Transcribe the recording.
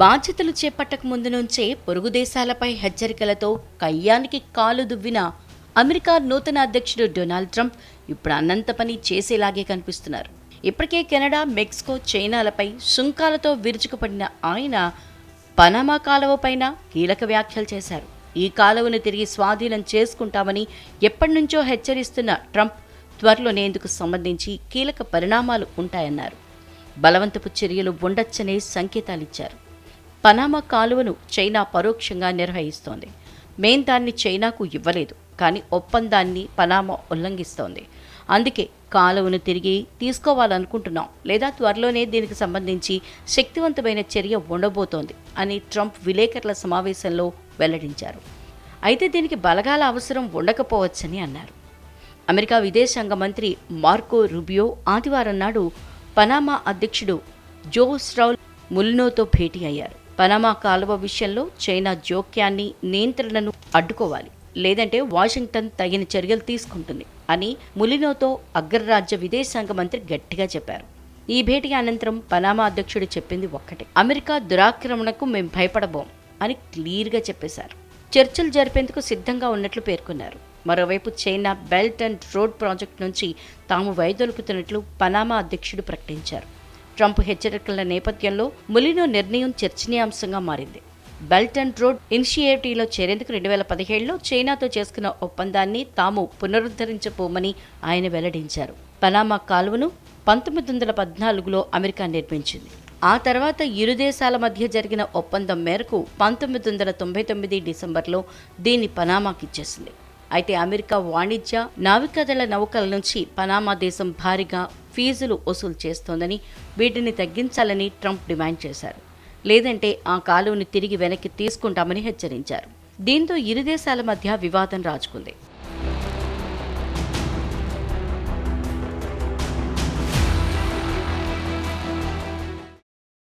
బాధ్యతలు చేపట్టక ముందు నుంచే పొరుగు దేశాలపై హెచ్చరికలతో కయ్యానికి కాలు దువ్విన అమెరికా నూతన అధ్యక్షుడు డొనాల్డ్ ట్రంప్ ఇప్పుడు అన్నంత పని చేసేలాగే కనిపిస్తున్నారు. ఇప్పటికే కెనడా మెక్సికో చైనాలపై సుంకాలతో విరుచుకుపడిన ఆయన పనామా కాలువ పైన కీలక వ్యాఖ్యలు చేశారు. ఈ కాలువను తిరిగి స్వాధీనం చేసుకుంటామని ఎప్పటినుంచో హెచ్చరిస్తున్న ట్రంప్ త్వరలోనే ఇందుకు సంబంధించి కీలక పరిణామాలు ఉంటాయన్నారు. బలవంతపు చర్యలు ఉండొచ్చనే సంకేతాలిచ్చారు. పనామా కాలువను చైనా పరోక్షంగా నిర్వహిస్తోంది. మేం దాన్ని చైనాకు ఇవ్వలేదు కానీ ఒప్పందాన్ని పనామా ఉల్లంఘిస్తోంది. అందుకే కాలువను తిరిగి తీసుకోవాలనుకుంటున్నాం లేదా త్వరలోనే దీనికి సంబంధించి శక్తివంతమైన చర్య ఉండబోతోంది అని ట్రంప్ విలేకరుల సమావేశంలో వెల్లడించారు. అయితే దీనికి బలగాల అవసరం ఉండకపోవచ్చని అన్నారు. అమెరికా విదేశాంగ మంత్రి మార్కో రుబియో ఆదివారం నాడు పనామా అధ్యక్షుడు జోస్ రౌల్ ముల్నోతో భేటీ అయ్యారు. పనామా కాలువ విషయంలో చైనా జోక్యాన్ని నియంత్రణను అడ్డుకోవాలి. లేదంటే వాషింగ్టన్ తగిన చర్యలు తీసుకుంటుంది అని ములినోతో అగ్రరాజ్య విదేశాంగ మంత్రి గట్టిగా చెప్పారు. ఈ భేటీ అనంతరం పనామా అధ్యక్షుడు చెప్పింది ఒక్కటే. అమెరికా దురాక్రమణకు మేము భయపడబోం అని క్లియర్గా చెప్పేశారు. చర్చలు జరిపేందుకు సిద్ధంగా ఉన్నట్లు పేర్కొన్నారు. మరోవైపు China belt and road project నుంచి తాము వైదొలుకుతున్నట్లు పనామా అధ్యక్షుడు ప్రకటించారు. ట్రంప్ హెచ్చరికల నేపథ్యంలో ములినో నిర్ణయం చర్చనీయాంశంగా మారింది. బెల్ట్ అండ్ రోడ్ ఇనిషియేటివ్లో చేరేందుకు రెండు వేల పదిహేడులో చైనాతో చేసుకున్న ఒప్పందాన్ని తాము పునరుద్ధరించబోమని ఆయన వెల్లడించారు. పనామా కాలువను పంతొమ్మిది వందల పద్నాలుగులో అమెరికా నిర్మించింది. ఆ తర్వాత ఇరు దేశాల మధ్య జరిగిన ఒప్పందం మేరకు పంతొమ్మిది వందల తొంభై తొమ్మిది డిసెంబర్లో దీన్ని పనామాకిచ్చేసింది. అయితే అమెరికా వాణిజ్య నావికాదళ నౌకల నుంచి పనామా దేశం భారీగా ఫీజులు వసూలు చేస్తోందని వీటిని తగ్గించాలని ట్రంప్ డిమాండ్ చేశారు. లేదంటే ఆ కాలువను తిరిగి వెనక్కి తీసుకుంటామని హెచ్చరించారు. దీంతో ఇరు దేశాల మధ్య వివాదం రాజుకుంది.